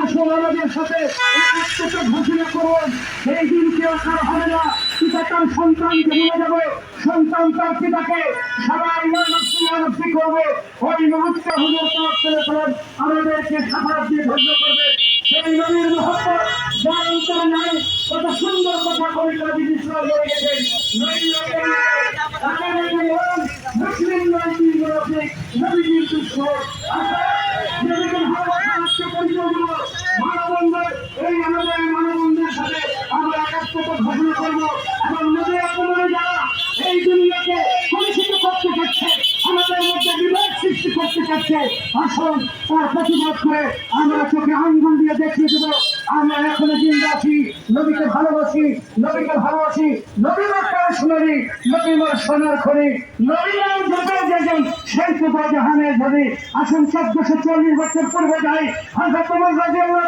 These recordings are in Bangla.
আসুন আমাদের সাথে ঘোষণা করুন। সেই দিন কেউ কার হবে না? পিতা তার সন্তানকে নিয়ে যাবে? সন্তান তার পিতাকে সবাই মানসি করবে। ওই মুহূর্তে হুজুর পাক করেছিলেন আমাদেরকে সাফাত দিয়ে ধৈর্য করবে। সেই নবীর মহব্বত যার অন্তরে নাই, কত সুন্দর কথা কবিতা বিবিশ্বাস হয়ে গেছেন। নবী মুসলিম মুনাফিক নবীজির দুশ্মন নবীকে আমরা করতে চাচ্ছে আমাদের মধ্যে করে আমরা চোখে আঙ্গুল দিয়ে দেখিয়ে দেবো আমরা এখনও জিন্দা আছি নবীকে ভালোবাসি নবীকে ভালোবাসি নবী মাত্র শুনারি নবী সোনার খনি নবী নাম সেই তো জাহানের ধরে আসুন চোদ্দশো চল্লিশ বছর পূর্বে যাই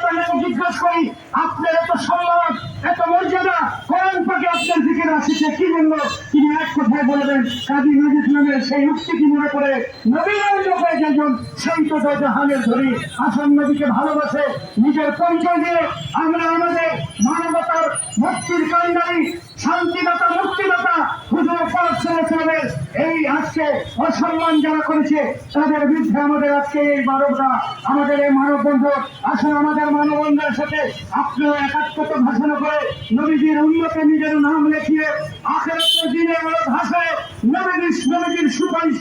তাকে জিজ্ঞাসা করি, আপনার এত সম্মান এত মর্যাদা, কোরআন পাকে আপনার দিকে আসছে কি জন্য তিনি এক কথায় বলবেন, কাজী নজির নামের সেই উক্তিটি মনে করে? নবী নাম যেজন সেই তো জাহানের ধরি আসুন নবীকে ভালোবাসে, নিজের পরিচয় দিয়ে আমরা আমাদের মানবতার মুক্তির কান্ডারি শান্তিদাতা, মুক্তিদাতা হুজুর পাক এই আজকে অসম্মান যারা করেছে, তাদের বিরুদ্ধে আমাদের আজকে এই মানবতা, আমাদের এই মানববন্ধ আসলে আমাদের মানববন্ধের সাথে আপনারা একাত্মতা ঘোষণা করে নবীজির উন্নতে নিজের নাম লিখিয়ে আখেরাতের দিনে ভাষায় নবীজির নবীজির সুপারিশ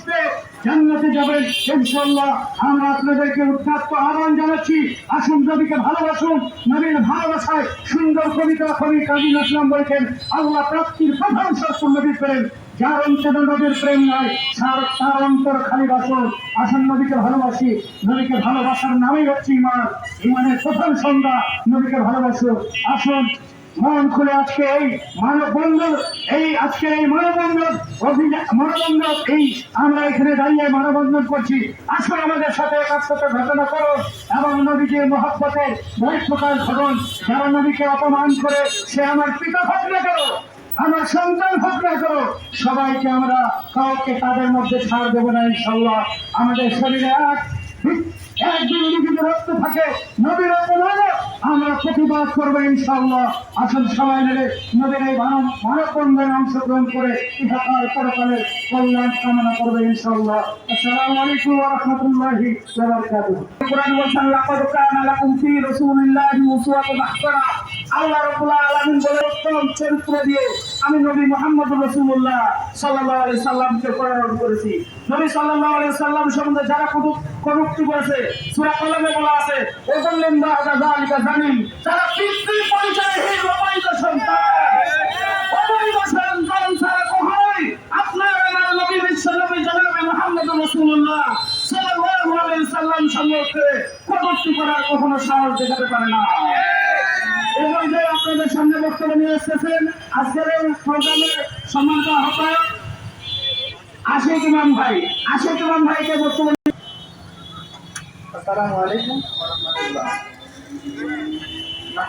জান্নাতে যাবেন, ইনশাআল্লাহ আমরা আপনাদেরকে উত্তাপ্ত আহ্বান জানাচ্ছি। আসুন, নবীকে ভালোবাসুন, নবীর ভালোবাসায় সুন্দর কবিতা কবি কাজী ইসলাম বলেছেন, আল্লাহ প্রাপ্তির প্রধান শর্ত নবী প্রেম। যার অন্তরে নবীর প্রেম নাই, তার তার অন্তর খালি বাসন। আসুন, নবীকে ভালোবাসি, নবীকে ভালোবাসার নামই হচ্ছে ইমান ইমানের প্রথম সংজ্ঞা নবীকে ভালোবাসো আসুন মন খুলে আজকে এই মানববন্ধন, এই আজকে এই মানববন্ধন মানববন্ধন, এই আমরা এখানে দাঁড়িয়ে মানববন্ধন করছি। আসুন আমাদের সাথে একাত্মতা ঘটনা করো এবং নবীজির মহব্বতের প্রকাশ ঘটন যারা নবীকে অপমান করে, সে আমার পিতা হোক কেন, আমার সন্তান হোক কেন, সবাইকে আমরা কাউকে তাদের মধ্যে ছাড় দেবো না ইনশাল্লাহ আমাদের শরীরে এক একদিন যদি রক্ত থাকে, নবীর প্রতিবাদ করব ইনশাল্লাহ আসুন সবাই মিলে নবীর এই মানব, মানববন্ধনে অংশগ্রহণ করে ইহাকাল পরকালের কল্যাণ কামনা করবে ইনশাল্লাহ আসসালামু আলাইকুম ওয়া রাহমাতুল্লাহি ওয়া বারাকাতুহু। কোরআন বলছেন, লাকাদ কানা লাকুম ফি রাসূলিল্লাহি উসওয়াতুন হাসানাহ আল্লাহ রাব্বুল আলামিন বলে, উত্তম চরিত্র দিয়ে আমি নবী মুহাম্মদ রাসূলুল্লাহ সাল্লাল্লাহু আলাইহি সাল্লামকে প্রেরণ করেছি। নবী সাল্লাল্লাহু আলাইহি সাল্লাম সম্বন্ধে যারা কটুক কটুক্তি করেছে, সূরা কলমে বলা আছে ওয়াল্লাম বা'দা আমরা জানি তারা পিতৃ পরিচয়হীন অবৈধ সন্তান। অবৈধ সন্তান ছাড়া কখনোই আপনার আমার নবী বিশ্ব নবী জনাবে মোহাম্মদ রসুল্লাহ সাল্লাল্লাহু সামনে বক্তব্য নিয়ে এসেছেন আজকের এই প্রোগ্রামের সম্মানিত আশিক ইমাম ভাই। আশিক ইমাম ভাইকে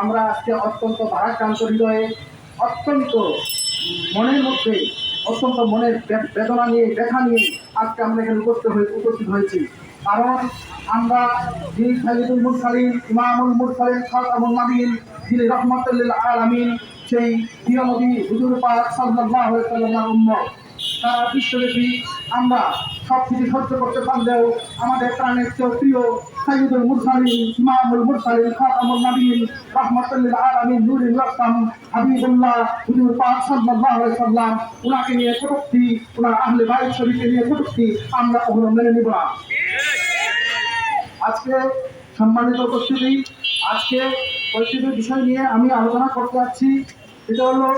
আমরা আজকে অত্যন্ত ভারাক্রান্ত হৃদয়ে অত্যন্ত মনের মধ্যে, অত্যন্ত মনের বেদনা নিয়ে, ব্যথা নিয়ে আজকে আমরা এখানে উপস্থিত হয়ে উপস্থিত হয়েছি। কারণ আমরা যিনি সাইদুল মুরসালিন, ইমামুল মুরসালিন, খাতামুল নবীন যিনি রহমতুল্লিল আলামিন, সেই প্রিয় নবী হুজুর পাক সাল্লাল্লাহু আলাইহি সাল্লামের উম্মত। সারা বিশ্বব্যাপী আমরা সব কিছু সহ্য করতে পারলেও আমাদের প্রাণের চেয়েও প্রিয় সাইয়দুল মুরসালিন, ইমামুল মুরসালিন, খাতামুল নবীন রহমাতুল্লিল আলামিন, নূরুল ইসলাম হাবিবুল্লাহ, হুজুর পাক সাল্লাল্লাহু আলাইহি সাল্লাম, উনাকে নিয়ে কটূক্তি, উনার আহলে বাইত শরীফকে নিয়ে কটূক্তি আমরা কখনো মেনে নিব না। আজকে সম্মানিত উপস্থিতি, আজকে পরিস্থিতির বিষয় নিয়ে আমি আলোচনা করতে যাচ্ছি। এটা হলো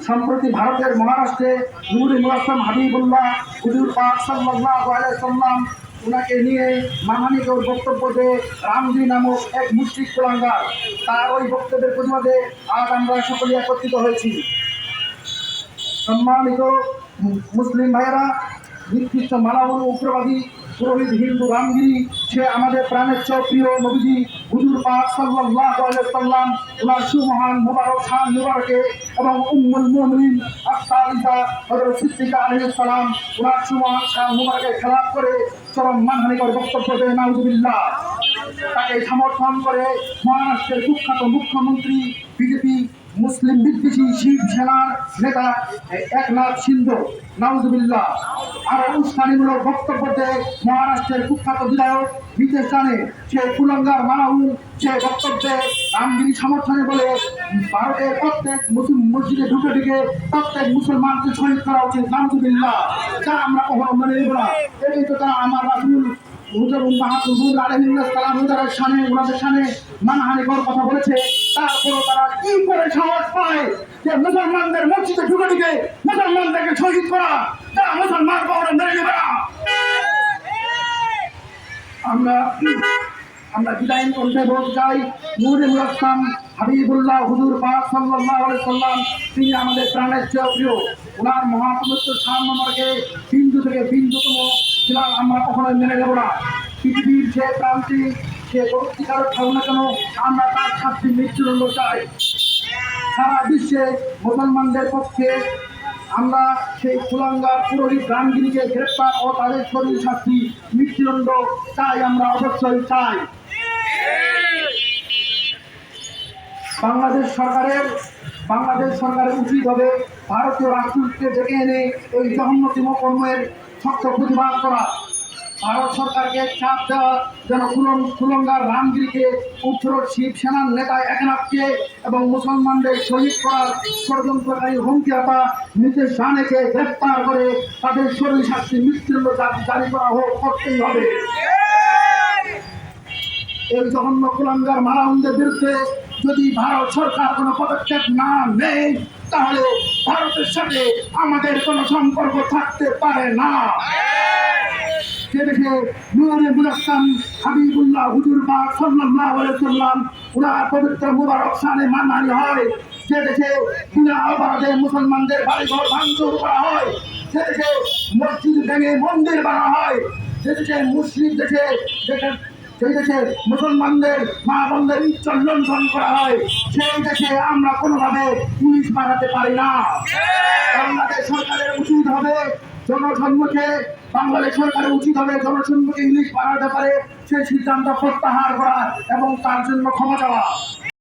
সম্প্রতি ভারতের মহারাষ্ট্রে নূর ইমুল আসলাম হাবিবুল্লাহ হুজুর পাক আলাইহি সাল্লাম ওনাকে নিয়ে মানহানিকর বক্তব্য যে রামজি নামক এক মুসলিম কুলাঙ্গার। তার ওই বক্তব্যের প্রতিবাদে আজ আমরা সকলে একত্রিত হয়েছি। সম্মানিত মুসলিম ভাইয়েরা নিকৃষ্ট মালাউল উগ্রবাদী পুরোহিত হিন্দু রামগিরি সে আমাদের প্রাণের চেয়ে প্রিয় নবীজি হুজুর পাক আলাইহি সাল্লাম ওনার সুমহান মুবারক শান মুবারকে এবং উম্মুল মুমিনিন আস্তারিসা হযরত সিদ্দিকা সালাম, ওনার সুমহান শান মুবারকে খেলাফ করে চরম মানহানিকর বক্তব্য দেয় নাউজুবিল্লাহ। তাকে সমর্থন করে মহারাষ্ট্রের কুখ্যাত মুখ্যমন্ত্রী, বিজেপি মুসলিম বিদ্বেষী শিব সেনার নেতা একনাথ সিন্ধু। নাউজুবিল্লাহ। আরও উস্কানিমূলক বক্তব্য দেয় মহারাষ্ট্রের কুখ্যাত বিধায়ক বিদেশ জানে, সে কুলঙ্গার মানাউল সে বক্তব্যে রামগিরি সমর্থনে বলে ভারতের প্রত্যেক মুসলিম মসজিদে ঢুকে ঢুকে প্রত্যেক মুসলমানকে শহীদ করা উচিত নাউজুবিল্লাহ। যা আমরা কখনো মেনে নেব না। এটাই তো তারা আমার রাসুল হুজুর মাহাতুর আলহিল্লাহ সালাম হুজুরের সামনে, ওনাদের সামনে কথা বলেছে। তারপরও তারা কি করে সাহস পায় যে মুসলমানদের মসজিদে ঢুকে ঢুকে মুসলমানদেরকে শহীদ করা? তা মুসলমান মেনে আমরা আমরা বিদায় করতে বলতে চাই, নুরুল ইসলাম হাবিবুল্লাহ হুজুর সাল্লাল্লাহু আলাইহি সাল্লাম আমাদের প্রাণের চেয়ে প্রিয়। ওনার মহাপবিত্র সান নম্বরকে বিন্দু থেকে বিন্দুতম ছিলাম, আমরা কখনোই মেনে নেব না। পৃথিবীর যে প্রান্তি সে গতিকারক থাকুক না কেন আমরা তার শাস্তি মৃত্যুদণ্ড চাই। সারা বিশ্বে মুসলমানদের পক্ষে আমরা সেই কুলাঙ্গার পুরোহিত রামগিরিকে গ্রেপ্তার ও তাদের শরীর শাস্তি মৃত্যুদণ্ড চাই আমরা অবশ্যই চাই। বাংলাদেশ সরকারের বাংলাদেশ সরকারের উচিত হবে ভারতীয় রাষ্ট্রকে ডেকে এনে এই জঘন্যতম কর্মের শক্ত প্রতিবাদ করা। ভারত সরকারকে চাপ দেওয়া, যেন কুলং কুলঙ্গার রামগিরিকে উত্তর শিব সেনার নেতা একনাথকে এবং মুসলমানদের শহীদ করার ষড়যন্ত্রকারী হুমকিয়াতা নিজের শানেকে গ্রেপ্তার করে তাদের শরীর শাস্তি মৃত্যুদণ্ড জা- জারি করা হোক, করতেই হবে। এই জঘন্য কুলাঙ্গার মারাউনদের বিরুদ্ধে যদি ভারত সরকার কোনো পদক্ষেপ না নেয় তাহলে ভারতের সাথে আমাদের কোনো সম্পর্ক থাকতে পারে না। যে দেখে নুরে মুলাসসাম হাবিবুল্লাহ হুজুর পাক সাল্লাল্লাহু আলাইহি সাল্লাম উনার পবিত্র মুবারক শানে মানহানি হয়। যে দেখে বিনা অপরাধে মুসলমানদের বাড়িঘর ভাঙচুর করা হয়। দেখে মসজিদ ভেঙে মন্দির বানা হয়। দেখে মুসলিম দেখে দেখে সেই দেশে মুসলমানদের মা বোনদের ইচ্ছন লঙ্ঘন করা হয়, সেই দেশে আমরা কোনোভাবে পুলিশ বাড়াতে পারি না। বাংলাদেশ সরকারের উচিত হবে জনসম্মুখে, বাংলাদেশ সরকারের উচিত হবে জনসম্মুখে ইংলিশ বাড়াতে পারে, সেই সিদ্ধান্ত প্রত্যাহার করা এবং তার জন্য ক্ষমা চাওয়া।